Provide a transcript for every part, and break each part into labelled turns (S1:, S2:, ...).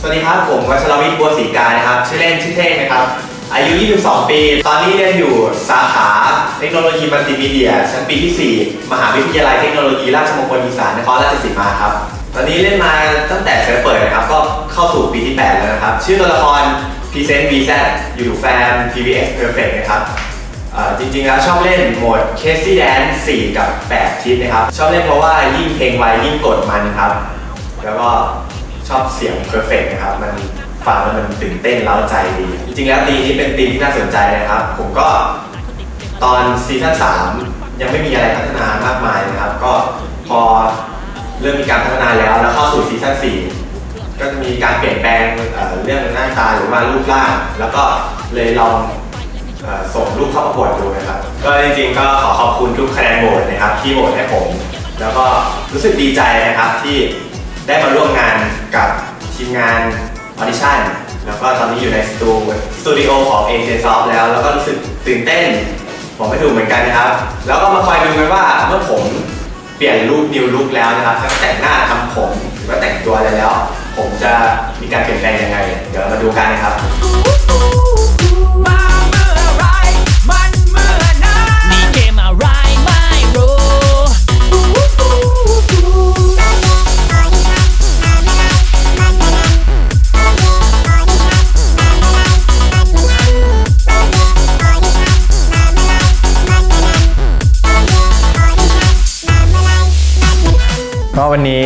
S1: สวัสดีครับ ผมวัชรวิทย์บัวศรีการนะครับ ชื่อเล่นชื่อเท่งนะครับ อายุ 22 ปี ตอนนี้เรียนอยู่สาขาเทคโนโลยีมัลติมีเดีย ชั้นปีที่ 4 มหาวิทยาลัยเทคโนโลยีราชมงคลอีสานนครราชสีมาครับ ตอนนี้เล่นมาตั้งแต่เซิร์ฟเปิดนะครับ ก็เข้าสู่ปีที่ 8 แล้วนะครับ ชื่อตัวละคร Present VZ อยู่แฟน PVX Perfect นะครับ จริงๆแล้วชอบเล่นโหมด Casey Dance 4กับ 8 ทิศนะครับ ชอบเล่นเพราะว่ายิ่งเพลงไวยิ่งกดมันครับ แล้วก็ชอบเสียง Perfect นะครับ มันฟังแล้วมันตื่นเต้นเล้าใจดี จริงๆแล้วตีนี้เป็นตีมที่น่าสนใจนะครับ ผมก็ตอนซีซั่น3 ยังไม่มีอะไรพัฒนามากมายนะครับ ก็พอเริ่มมีการพัฒนาแล้วแล้วเข้าสู่ซีซั่น4 ก็จะมีการเปลี่ยนแปลงเเรื่องหน้าตาหรือว่ารูปร่าง แล้วก็เลยลอง ส่งรูปเข้าประกวดดูนะครับ ก็จริงๆก็ขอขอบคุณทุกคะแนนโหวตนะครับ ที่โหวตให้ผม แล้วก็รู้สึกดีใจนะครับที่ได้มาร่วมงานกับทีมงานออดิชั่นแล้วก็ตอนนี้อยู่ในสตูสตูดิโอของ AJ Soft แล้ว แล้วก็รู้สึกตื่นเต้นผมไม่ถูกเหมือนกันนะครับ แล้วก็มาคอยดูกันว่าเมื่อผมเปลี่ยนรูปนิวลุกแล้วนะครับทั้งแต่งหน้าทำผมหรือว่าแต่งตัวอะไรแล้ว ผมจะมีการเปลี่ยนแปลง ก็
S2: วันนี้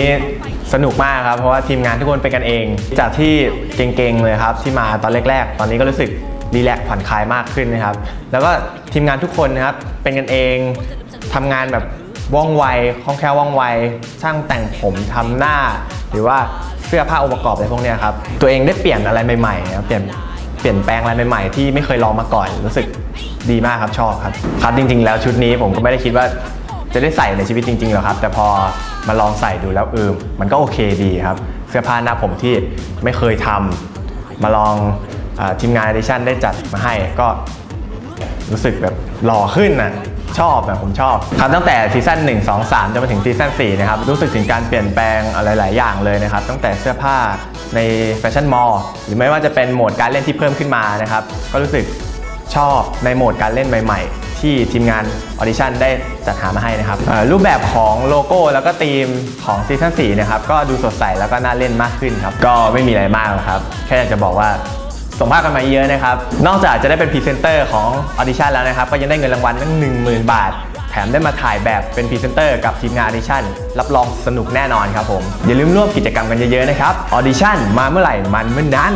S2: สนุกมากครับ เพราะว่าทีมงานทุกคนเป็นกันเอง จากที่เก่งๆเลยครับ ที่มาตอนแรกๆ ตอนนี้ก็รู้สึกรีแลกซ์ผ่อนคลายมากขึ้นนะครับ แล้วก็ทีมงานทุกคนนะครับเป็นกันเองทำงานแบบว่องไวคล่องแคล่วว่องไว ช่างแต่งผมทำหน้า หรือว่าเสื้อผ้าองค์ประกอบอะไรพวกนี้ครับ ตัวเองได้เปลี่ยนอะไรใหม่ๆนะครับเปลี่ยนเปลี่ยนแปลงอะไรใหม่ๆที่ไม่เคยลองมาก่อน รู้สึกดีมากครับชอบครับ ครับจริง ๆ แล้วชุดนี้ผมก็ไม่ได้คิดว่า จะได้ใส่ในชีวิตจริงๆหรอครับ แต่พอมาลองใส่ดูแล้วเออมันก็โอเคดีครับ เสื้อผ้าหน้าผมที่ไม่เคยทำมาลองอทีมงาน e อ i ชั่นได้จัดมาให้ก็รู้สึกแบบหล่อขึ้นนะชอบนะผมชอบครับตั้งแต่ซีซั่น1 2 3จนมาถึงซีซั่น4นะครับรู้สึกถึงการเปลี่ยนแปลงอะไรหลายอย่างเลยนะครับ ตั้งแต่เสื้อผ้าในแฟชั่นมอลล์หรือไม่ว่าจะเป็นโหมดการเล่นที่เพิ่มขึ้นมานะครับ ก็รู้สึกชอบในโหมดการเล่นใหม่ ๆ ที่ทีมงานออดิชั่นได้จัดหามาให้นะครับรูปแบบของโลโก้แล้วก็ธีมของซีซั่น4นะครับก็ดูสดใสแล้วก็น่าเล่นมากขึ้นครับ ก็ไม่มีอะไรมากครับ แค่อยากจะบอกว่าส่งภาพกันมาเยอะนะครับ นอกจากจะได้เป็นพรีเซนเตอร์ของออดิชั่นแล้วนะครับ ก็ยังได้เงินรางวัลตั้ง10,000 บาท แถมได้มาถ่ายแบบเป็นพรีเซนเตอร์กับทีมงานออดิชั่นรับรองสนุกแน่นอนครับผม อย่าลืมร่วมกิจกรรมกันเยอะๆนะครับออดิชั่นมาเมื่อไหร่มันเมื่อนั้น